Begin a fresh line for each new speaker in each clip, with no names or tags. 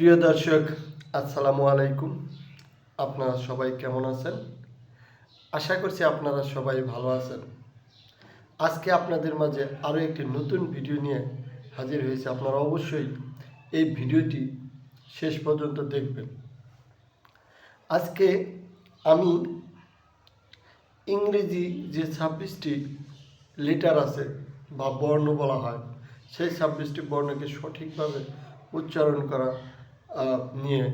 প্রিয় দর্শক, আসসালামু আলাইকুম। আপনারা সবাই কেমন আছেন? আশা করছি আপনারা সবাই ভালো আছেন। আজকে আপনাদের মাঝে আরও একটি নতুন ভিডিও নিয়ে হাজির হয়েছে। আপনারা অবশ্যই এই ভিডিওটি শেষ পর্যন্ত দেখবেন। আজকে আমি ইংরেজি যে ছাব্বিশটি লেটার আছে বা বর্ণ বলা হয়, সেই ছাব্বিশটি বর্ণকে সঠিকভাবে উচ্চারণ করা নিয়ে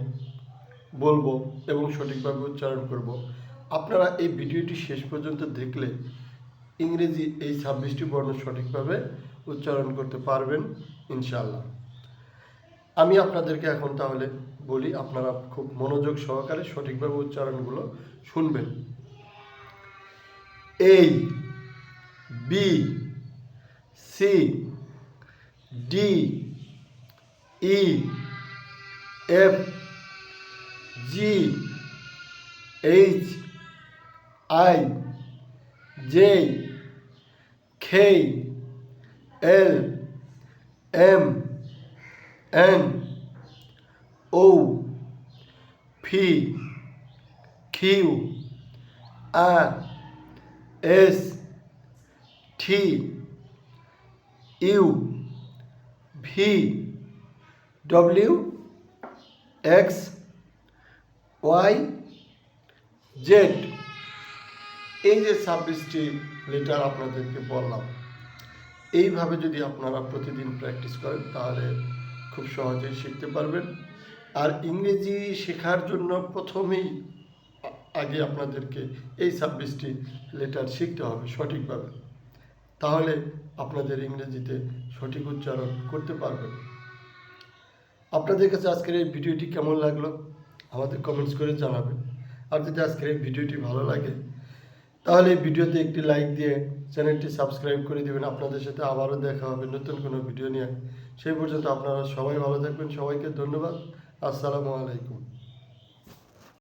বলব এবং সঠিকভাবে উচ্চারণ করব। আপনারা এই ভিডিওটি শেষ পর্যন্ত দেখলে ইংরেজি এই ছাব্বিশটি বর্ণ সঠিকভাবে উচ্চারণ করতে পারবেন ইনশাল্লাহ আমি আপনাদেরকে এখন তাহলে বলি, আপনারা খুব মনোযোগ সহকারে সঠিকভাবে উচ্চারণগুলো শুনবেন। এই B C D E F G H I J K L M N O P Q R S T U V W X Y Z এই যে ছাব্বিশটি লেটার আপনাদেরকে বললাম, এইভাবে যদি আপনারা প্রতিদিন প্র্যাকটিস করেন, তাহলে খুব সহজেই শিখতে পারবেন। আর ইংরেজি শেখার জন্য প্রথমেই আগে আপনাদেরকে এই ছাব্বিশটি লেটার শিখতে হবে সঠিকভাবে। তাহলে আপনাদের ইংরেজিতে সঠিক উচ্চারণ করতে পারবেন। আপনাদের কাছে আজকের এই ভিডিওটি কেমন লাগল? আমাদের কমেন্টস করে জানাবেন। আর যদি আজকের এই ভিডিওটি ভালো লাগে, তাহলে এই ভিডিওতে একটি লাইক দিয়ে চ্যানেলটি সাবস্ক্রাইব করে দেবেন। আপনাদের সাথে আবারও দেখা হবে নতুন কোনো ভিডিও নিয়ে। সেই পর্যন্ত আপনারা সবাই ভালো থাকবেন। সবাইকে ধন্যবাদ। আসসালামু আলাইকুম।